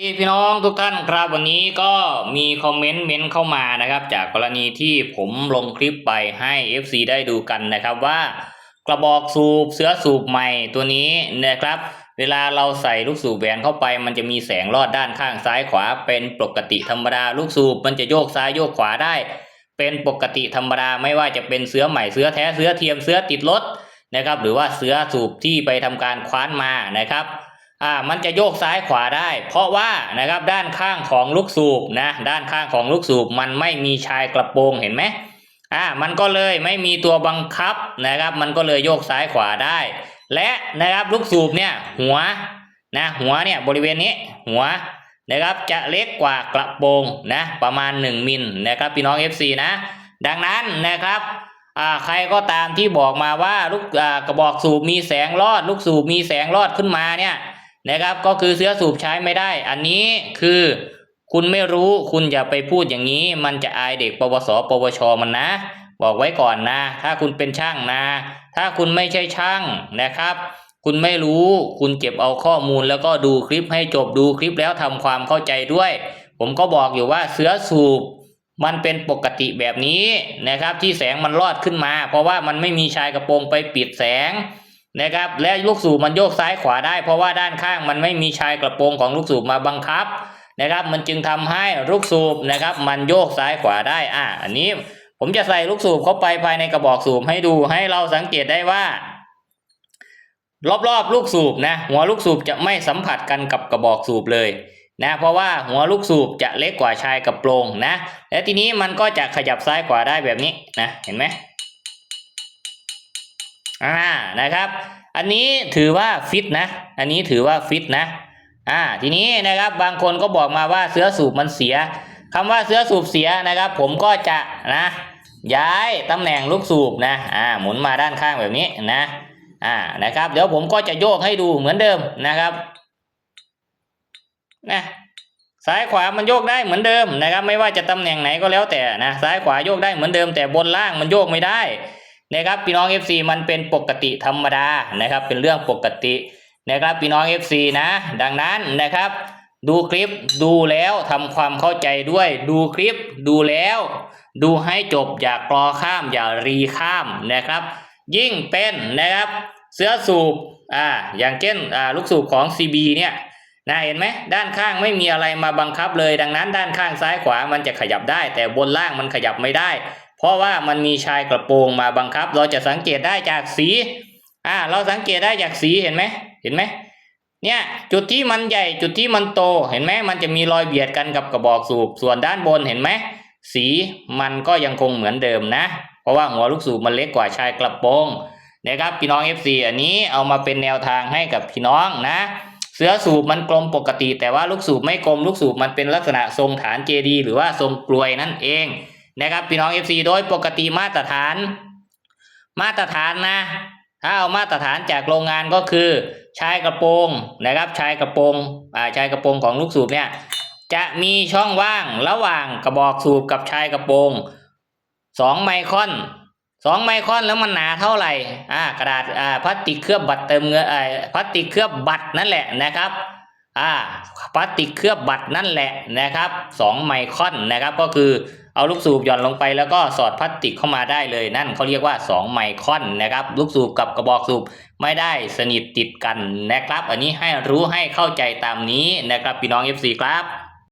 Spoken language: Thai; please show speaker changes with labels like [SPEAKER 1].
[SPEAKER 1] พี่น้องทุกท่านครับวันนี้ก็มีคอมเมนต์เมนเข้ามานะครับ จากกรณีที่ผมลงคลิปไปให้ FC ได้ดูกันนะครับว่ากระบอกสูบเสือสูบใหม่ตัวนี้นะครับ เวลาเราใส่ลูกสูบแหวนเข้าไป มันจะมีแสงลอดด้านข้างซ้ายขวาเป็นปกติธรรมดาลูกสูบมันจะโยกซ้ายโยกขวาได้ เป็นปกติธรรมดาไม่ว่าจะเป็นเสือใหม่เสือแท้เสือเทียมเสือติดรถนะครับ หรือว่าเสือสูบที่ไปทำการคว้านมานะครับ อ่ามันจะโยกซ้ายขวาได้ เพราะว่านะครับด้านข้างของลูกสูบนะด้านข้างของลูกสูบมันไม่มีชายกระโปรงเห็นไหมอ่ามันก็เลยไม่มีตัวบังคับนะครับ มันก็เลยโยกซ้ายขวาได้ และนะครับลูกสูบเนี่ยหัวนะหัวเนี่ยบริเวณนี้หัวนะครับจะเล็กกว่ากระโปรงนะประมาณ 1มิลนะครับพี่น้อง FC นะ ดังนั้นนะครับอ่าใครก็ตามที่บอกมาว่าลูกอ่ากระบอกสูบมีแสงรอด ลูกสูบมีแสงรอดขึ้นมาเนี่ย นะครับ ก็คือเสื้อสูบใช้ไม่ได้ อันนี้คือคุณไม่รู้คุณอย่าไปพูดอย่างนี้ มันจะอายเด็กปวส ปวช มันนะ บอกไว้ก่อนนะ ถ้าคุณเป็นช่างนะ ถ้าคุณไม่ใช่ช่างนะครับ คุณไม่รู้คุณเก็บเอาข้อมูลแล้วก็ดูคลิปให้จบดูคลิปแล้วทำความเข้าใจด้วย ผมก็บอกอยู่ว่าเสื้อสูบมันเป็นปกติแบบนี้นะครับ ที่แสงมันรอดขึ้นมา เพราะว่ามันไม่มีชายกระโปรงไปปิดแสง นะครับ และลูกสูบมันโยกซ้ายขวาได้ เพราะว่าด้านข้างมันไม่มีชายกระโปรงของลูกสูบมาบังคับนะครับ มันจึงทำให้ลูกสูบนะครับ มันโยกซ้ายขวาได้อ่าอันนี้ผมจะใส่ลูกสูบเข้าไปภายในกระบอกสูบให้ดูให้เราสังเกตได้ว่า รอบๆลูกสูบนะ หัวลูกสูบจะไม่สัมผัสกันกับกระบอกสูบเลยนะเพราะว่าหัวลูกสูบจะเล็กกว่าชายกระโปรงนะ และทีนี้มันก็จะขยับซ้ายขวาได้แบบนี้นะเห็นไหม อ่านะครับ อันนี้ถือว่าฟิตนะ อันนี้ถือว่าฟิตนะอ่าทีนี้นะครับบางคนก็บอกมาว่าเสื้อสูบมันเสียคำว่าเสื้อสูบเสียนะครับ ผมก็จะนะย้ายตำแหน่งลูกสูบนะอ่าหมุนมาด้านข้างแบบนี้นะอ่านะครับ เดี๋ยวผมก็จะโยกให้ดูเหมือนเดิมนะครับนะซ้ายขวามันโยกได้เหมือนเดิมนะครับ ไม่ว่าจะตำแหน่งไหนก็แล้วแต่นะซ้ายขวาโยกได้เหมือนเดิมแต่บนล่างมันโยกไม่ได้ นะครับพี่น้อง FC มันเป็นปกติธรรมดานะครับ เป็นเรื่องปกตินะครับพี่น้อง FC นะ ดังนั้นนะครับ ดูคลิปดูแล้วทำความเข้าใจด้วย ดูคลิปดูแล้ว ดูให้จบอย่ากรอข้ามอย่ารีข้ามนะครับ ยิ่งเป็นนะครับเสื้อสูบอ่าอย่างเช่นอ่าลูกสูบของ CB เนี่ยนะเห็นไหมด้านข้างไม่มีอะไรมาบังคับเลย ดังนั้นด้านข้างซ้ายขวามันจะขยับได้ แต่บนล่างมันขยับไม่ได้ เพราะว่ามันมีชายกระโปรงมาบังคับ เราจะสังเกตได้จากสี อ่า เราสังเกตได้จากสีเห็นไหมเห็นไหมเนี่ยจุดที่มันใหญ่จุดที่มันโตเห็นไหมมันจะมีรอยเบียดกันกับกระบอกสูบส่วนด้านบนเห็นไหมสีมันก็ยังคงเหมือนเดิมนะ เพราะว่าหัวลูกสูบมันเล็กกว่าชายกระโปรงนะครับพี่น้อง FC อันนี้เอามาเป็นแนวทางให้กับพี่น้องนะ เสือสูบมันกลมปกติ แต่ว่าลูกสูบไม่กลมลูกสูบมันเป็นลักษณะทรงฐานเจดี หรือว่าทรงกลวยนั่นเอง นะครับพี่น้อง FC โดยปกติมาตรฐาน มาตรฐานนะ ถ้าเอามาตรฐานจากโรงงานก็คือชายกระโปรงนะครับชายกระโปรงอ่าชายกระโปรงของลูกสูบเนี่ยจะมีช่องว่างระหว่างกระบอกสูบกับชายกระโปรงสองไมครอนสองไมครอนแล้วมันหนาเท่าไหร่อ่ากระดาษอ่าพลาสติกเคลือบบัตรเติมเงินอ่าพลาสติกเคลือบบัตรนั่นแหละนะครับอ่าพลาสติกเคลือบบัตรนั่นแหละนะครับสองไมครอนนะครับก็คือ เอาลูกสูบหย่อนลงไปแล้วก็สอดพลาสติกเข้ามาได้เลยนั่นเขาเรียกว่า 2 ไมครอนนะครับ ลูกสูบกับกระบอกสูบไม่ได้สนิทติดกันนะครับ อันนี้ให้รู้ให้เข้าใจตามนี้นะครับพี่น้อง FC ครับ